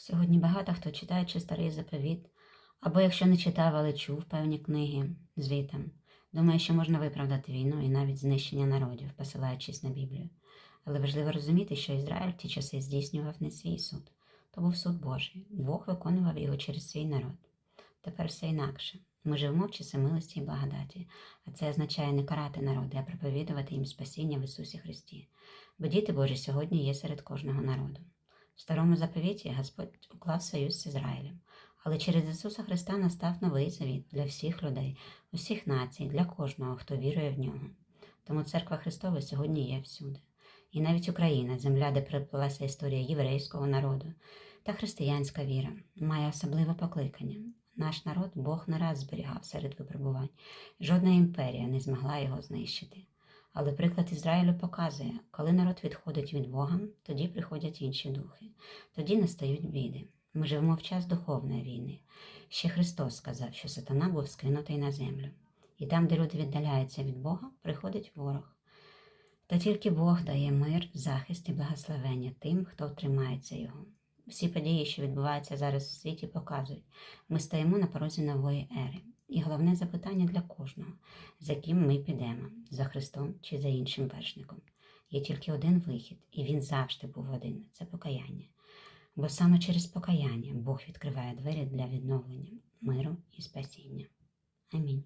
Сьогодні багато хто читаючи старий заповіт, або якщо не читав, але чув певні книги звітам, думає, що можна виправдати війну і навіть знищення народів, посилаючись на Біблію. Але важливо розуміти, що Ізраїль в ті часи здійснював не свій суд, то був суд Божий. Бог виконував його через свій народ. Тепер все інакше. Ми живемо в часи милості і благодаті, а це означає не карати народи, а проповідувати їм спасіння в Ісусі Христі. Бо діти Божі сьогодні є серед кожного народу. В старому заповіті Господь уклав союз з Ізраїлем, але через Ісуса Христа настав новий завіт для всіх людей, усіх націй, для кожного, хто вірує в нього. Тому церква Христова сьогодні є всюди. І навіть Україна, земля, де переплилася історія єврейського народу та християнська віра, має особливе покликання. Наш народ Бог не раз зберігав серед випробувань. Жодна імперія не змогла його знищити. Але приклад Ізраїлю показує, коли народ відходить від Бога, тоді приходять інші духи, тоді настають біди. Ми живемо в час духовної війни. Ще Христос сказав, що сатана був скинутий на землю. І там, де люди віддаляються від Бога, приходить ворог. Та тільки Бог дає мир, захист і благословення тим, хто тримається його. Всі події, що відбуваються зараз у світі, показують, ми стоїмо на порозі нової ери. І головне запитання для кожного, за ким ми підемо, за Христом чи за іншим вершником. Є тільки один вихід, і він завжди був один це покаяння. Бо саме через покаяння Бог відкриває двері для відновлення, миру і спасіння. Амінь.